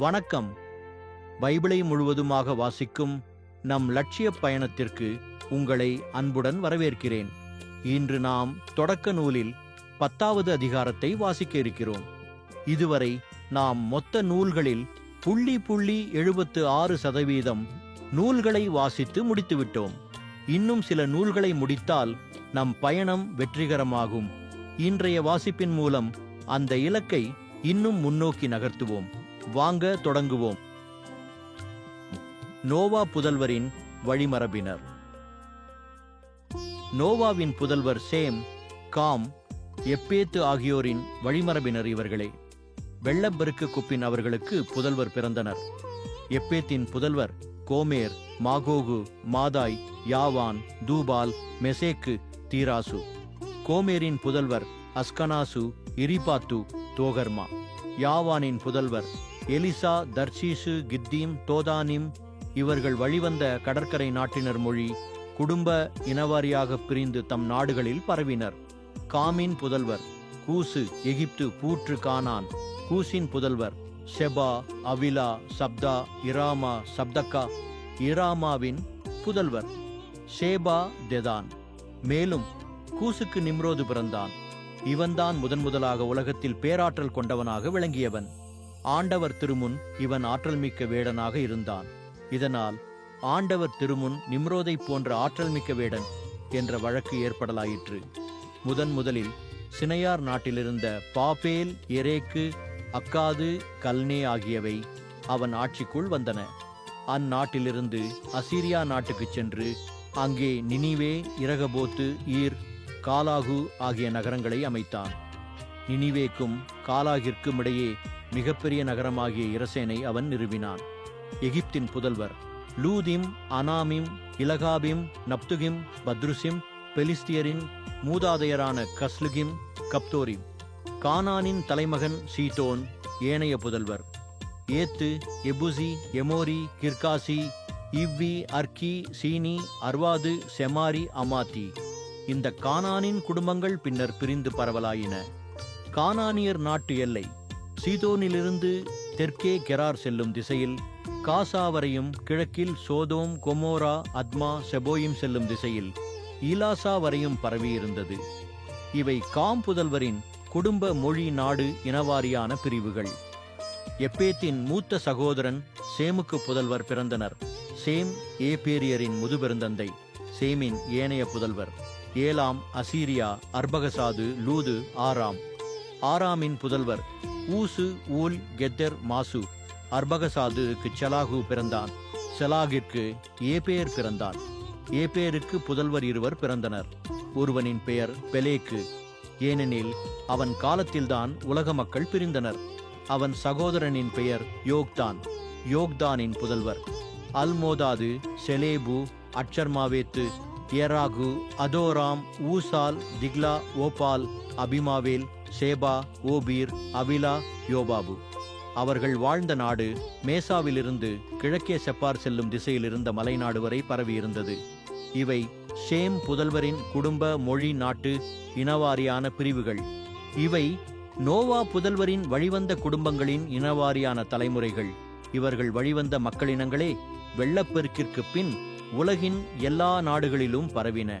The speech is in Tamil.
வணக்கம். பைபிளை முழுவதுமாக வாசிக்கும் நம் லட்சிய பயணத்திற்கு உங்களை அன்புடன் வரவேற்கிறேன். இன்று நாம் தொடக்க நூலில் பத்தாவது அதிகாரத்தை வாசிக்க இருக்கிறோம். இதுவரை நாம் மொத்த நூல்களில் புள்ளி புள்ளி எழுபத்து ஆறு சதவீதம் நூல்களை வாசித்து முடித்துவிட்டோம். இன்னும் சில நூல்களை முடித்தால் நம் பயணம் வெற்றிகரமாகும். இன்றைய வாசிப்பின் மூலம் அந்த இலக்கை இன்னும் முன்னோக்கி நகர்த்துவோம். வாங்க தொடங்குவோம். நோவா புதல்வரின் வழிமரபினர். நோவாவின் புதல்வர் சேம் காம் எப்பேத்து ஆகியோரின் வழிமரபினர் இவர்களே. வெள்ளப்பெருக்கு குப்பின் அவர்களுக்கு புதல்வர் பிறந்தனர். எப்பேத்தின் புதல்வர் Gomer Magog Madai Javan Tubal Meshech Tiras. கோமேரின் புதல்வர் அஸ்கனாசு இரிபாத்து தோகர்மா. யாவானின் புதல்வர் எலிசா தர்ஷீசு கித்தீம் தோதானிம் இவர்கள் வழிவந்த கடற்கரை நாட்டினர் மொழி குடும்ப இனவாரியாக பிரிந்து தம் நாடுகளில் பரவினர். காமின் புதல்வர் கூசு எகிப்து பூற்று கானான் கூசின் புதல்வர் செபா அவிலா சப்தா இராமா சப்தக்கா இராமாவின் புதல்வர் ஷேபா தெதான். மேலும் கூசுக்கு நிம்ரோது பிறந்தான். இவன்தான் முதன் முதலாக உலகத்தில் பேராற்றல் கொண்டவனாக விளங்கியவன். ஆண்டவர் திருமுன் இவன் ஆற்றல் மிக்க வேடனாக இருந்தான். இதனால் ஆண்டவர் திருமுன் நிம்ரோதை போன்ற ஆற்றல் மிக்க வேடன் என்ற வழக்கு ஏற்படலாயிற்று. முதன் முதலில் சினையார் நாட்டிலிருந்த பாபேல் எரேக்கு அக்காது கல்னே ஆகியவை அவன் ஆட்சிக்குள் வந்தன. அந்நாட்டிலிருந்து அசீரியா நாட்டுக்கு சென்று அங்கே நினிவே இரகபோத்து ஈர் காலாகு ஆகிய நகரங்களை அமைத்தான். நினிவேக்கும் காலாகிற்கும் இடையே மிகப்பெரிய நகரமாகிய இரசேனை அவன் நிறுவினான். எகிப்தின் புதல்வர் லூதிம் அனாமிம் இலகாபிம் நப்துகிம் பத்ருசிம் பெலிஸ்தியரின் மூதாதையரான கஸ்லுகிம் கப்தோரிம். கானானின் தலைமகன் சீட்டோன் ஏனைய புதல்வர். ஏத்து எபுசி எமோரி கிர்காசி இவ்வி அர்கி சீனி அர்வாது செமாரி அமாத்தி. இந்த கானானின் குடும்பங்கள் பின்னர் பிரிந்து பரவலாயின. கானானியர் நாட்டு எல்லை. சீதோனிலிருந்து தெற்கே கெரார் செல்லும் திசையில் காசா வரையும் கிழக்கில் சோதோம் கொமோரா அத்மா செபோயும் செல்லும் திசையில் இலாசா வரையும் பரவியிருந்தது. இவை காம் புதல்வரின் குடும்ப மொழி நாடு இனவாரியான பிரிவுகள். எப்பேத்தின் மூத்த சகோதரன் சேமுக்கு புதல்வர் பிறந்தனர். சேம் ஏபேரியரின் முதுபெருந்தந்தை சேமின் ஏனைய புதல்வர். ஏலாம் அசீரியா அர்பகசாது லூது ஆராம் ஆராமின் புதல்வர் ஊசு ஊல் கெத்தர் மாசு அர்பகசாதுக்கு செலாகு பிறந்தான். செலாகிற்கு ஏபேர் பிறந்தான். ஏபேருக்கு புதல்வர் இருவர் பிறந்தனர். ஒருவனின் பெயர் பெலேக்கு. ஏனெனில் அவன் காலத்தில்தான் உலக மக்கள் பிரிந்தனர். அவன் சகோதரனின் பெயர் யோக்தான். யோக்தானின் புதல்வர். அல்மோதாது செலேபு அட்சர்மாவேத்து ஏராகு அதோராம் ஊசால் திக்லா ஓபால் அபிமாவேல் சேபா ஓபீர் அவிலா யோபாபு. அவர்கள் வாழ்ந்த நாடு மேசாவிலிருந்து கிழக்கே செப்பார் செல்லும் திசையில் இருந்த மலைநாடு வரை பரவியிருந்தது. இவை ஷேம் புதல்வரின் குடும்ப மொழி நாட்டு இனவாரியான பிரிவுகள். இவை நோவா புதல்வரின் வழிவந்த குடும்பங்களின் இனவாரியான தலைமுறைகள். இவர்கள் வழிவந்த மக்களினங்களே வெள்ளப்பெருக்கிற்கு பின் உலகின் எல்லா நாடுகளிலும் பரவின.